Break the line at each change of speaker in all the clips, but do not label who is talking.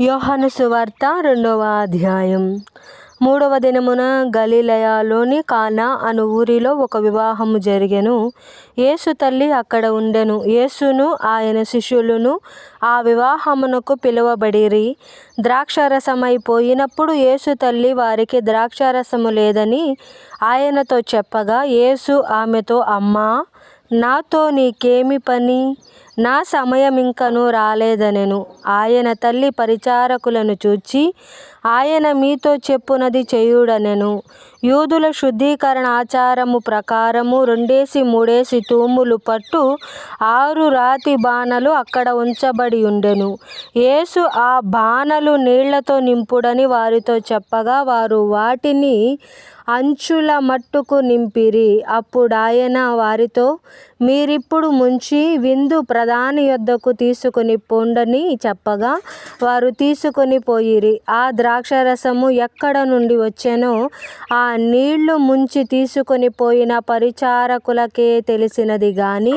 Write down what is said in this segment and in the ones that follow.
యోహాను సువార్త రెండవ అధ్యాయం. మూడవ దినమున గలీలయాలోని కానా అను ఊరిలో ఒక వివాహము జరిగెను. యేసు తల్లి అక్కడ ఉండెను. యేసును ఆయన శిష్యులను ఆ వివాహమునకు పిలువబడిరి. ద్రాక్షారసమైపోయినప్పుడు యేసు తల్లి వారికి ద్రాక్షారసము లేదని ఆయనతో చెప్పగా యేసు ఆమెతో అమ్మా నాతో నీకేమి పని? నా సమయమింకను రాలేదనెను. ఆయన తల్లి పరిచారకులను చూచి ఆయన మీతో చెప్పునది చేయుడనెను. యూదుల శుద్ధీకరణ ఆచారము ప్రకారము రెండేసి మూడేసి తూములు పట్టు ఆరు రాతి బాణలు అక్కడ ఉంచబడి ఉండెను. యేసు ఆ బాణలు నీళ్ళతో నింపుడని వారితో చెప్పగా వారు వాటిని అంచుల మట్టుకు నింపిరి. అప్పుడాయన వారితో మీరిప్పుడు ముంచి విందు ప్రధాని యొద్దకు తీసుకొని పొండని చెప్పగా వారు తీసుకొని పోయిరి. ఆ ద్రాక్షరసము ఎక్కడ నుండి వచ్చెనో ఆ నీళ్ళు ముంచి తీసుకొని పోయిన పరిచారకులకే తెలిసినది కానీ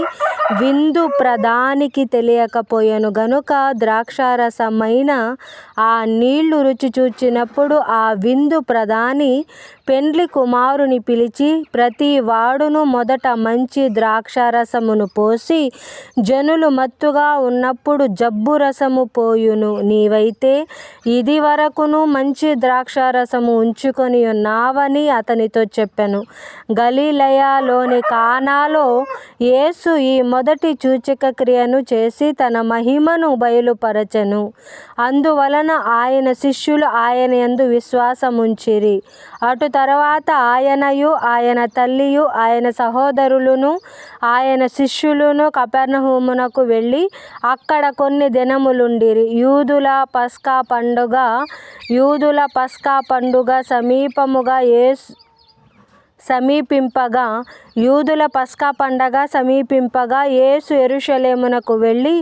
విందు ప్రధానికి తెలియకపోయాను. గనుక ద్రాక్షారసమైన ఆ నీళ్ళు రుచి చూచినప్పుడు ఆ విందు ప్రధాని పెండ్లి కుమారుని పిలిచి ప్రతి వాడును మొదట మంచి ద్రాక్షారసమును పోసి జనులు మత్తుగా ఉన్నప్పుడు జబ్బు రసము పోయును. నీవైతే ఇది వరకును మంచి ద్రాక్షారసము ఉంచుకొని ఉన్నావని అతనితో చెప్పాను. గలీలయలోని కానాలో యేసు ఈ మొదటి సూచక క్రియను చేసి తన మహిమను బయలుపరచెను. అందువలన ఆయన శిష్యులు ఆయన ఎందు విశ్వాసముంచిరి. అటు తర్వాత ఆయనయు ఆయన తల్లియు ఆయన సహోదరులను ఆయన శిష్యులను కపెర్ణహూమునకు వెళ్ళి అక్కడ కొన్ని దినములుండిరి. యూదుల పస్కా పండుగ యూదుల పస్కా పండుగ సమీపముగా ఏ సమీపింపగా యూదుల పస్కా పండగ సమీపింపగా యేసు ఎరుషలేమునకు వెళ్ళి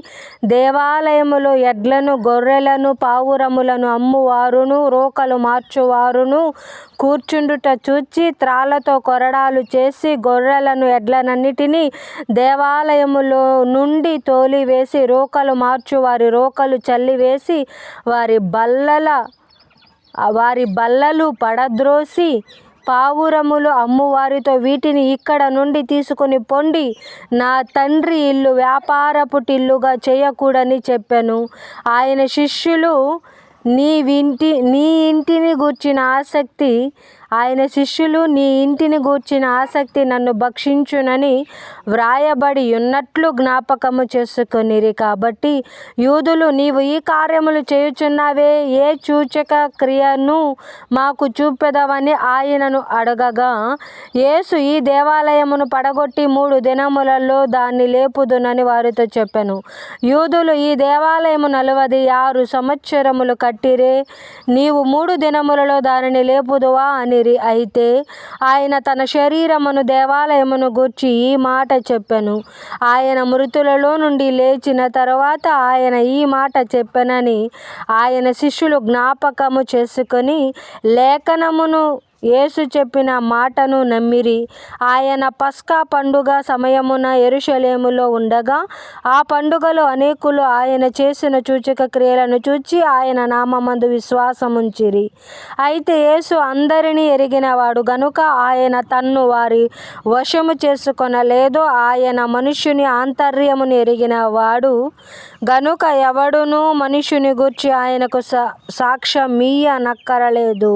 దేవాలయములో ఎడ్లను గొర్రెలను పావురములను అమ్మువారును రోకలు మార్చువారును కూర్చుండుట చూచి త్రాళ్ళతో కొరడాలు చేసి గొర్రెలను ఎడ్లనన్నిటినీ దేవాలయములో నుండి తోలివేసి రోకలు మార్చువారి రోకలు చల్లివేసి వారి బల్లల వారి బల్లలు పడద్రోసి పావురములు అమ్మువారితో వీటిని ఇక్కడ నుండి తీసుకొని పొండి నా తండ్రి ఇల్లు వ్యాపారపుటిల్లుగా చేయకూడని చెప్పాను. ఆయన శిష్యులు నీ వింటి నీ ఇంటిని గూర్చిన ఆసక్తి ఆయన శిష్యులు నీ ఇంటిని గూర్చిన ఆసక్తి నన్ను భక్షించునని వ్రాయబడి ఉన్నట్లు జ్ఞాపకము చేసుకొనిరి. కాబట్టి యూదులు నీవు ఈ కార్యములు చేయుచున్నావే ఏ సూచక క్రియను మాకు చూపెదవని ఆయనను అడగగా యేసు ఈ దేవాలయమును పడగొట్టి మూడు దినములలో దాన్ని లేపుదునని వారితో చెప్పాను. యూదులు ఈ దేవాలయము నలవది ఆరు సంవత్సరములు కట్టిరే నీవు మూడు దినములలో దానిని లేపుదువా అని అనిరి అయితే ఆయన తన శరీరమును దేవాలయమును గూర్చి ఈ మాట చెప్పెను. ఆయన మృతులలో నుండి లేచిన తర్వాత ఆయన ఈ మాట చెప్పెనని ఆయన శిష్యులు జ్ఞాపకము చేసుకొని లేఖనమును యేసు చెప్పిన మాటను నమ్మిరి. ఆయన పస్కా పండుగ సమయమున ఎరుషలేములో ఉండగా ఆ పండుగలో అనేకులు ఆయన చేసిన సూచక క్రియలను చూచి ఆయన నామందు విశ్వాసముంచిరి. అయితే యేసు అందరినీ ఎరిగినవాడు గనుక ఆయన తన్ను వారి వశము చేసుకొనలేదు ఆయన మనుష్యుని ఆంతర్యమును ఎరిగినవాడు గనుక ఎవడునూ మనుషుని గూర్చి ఆయనకు సా సాక్ష్యం మీయ నక్కరలేదు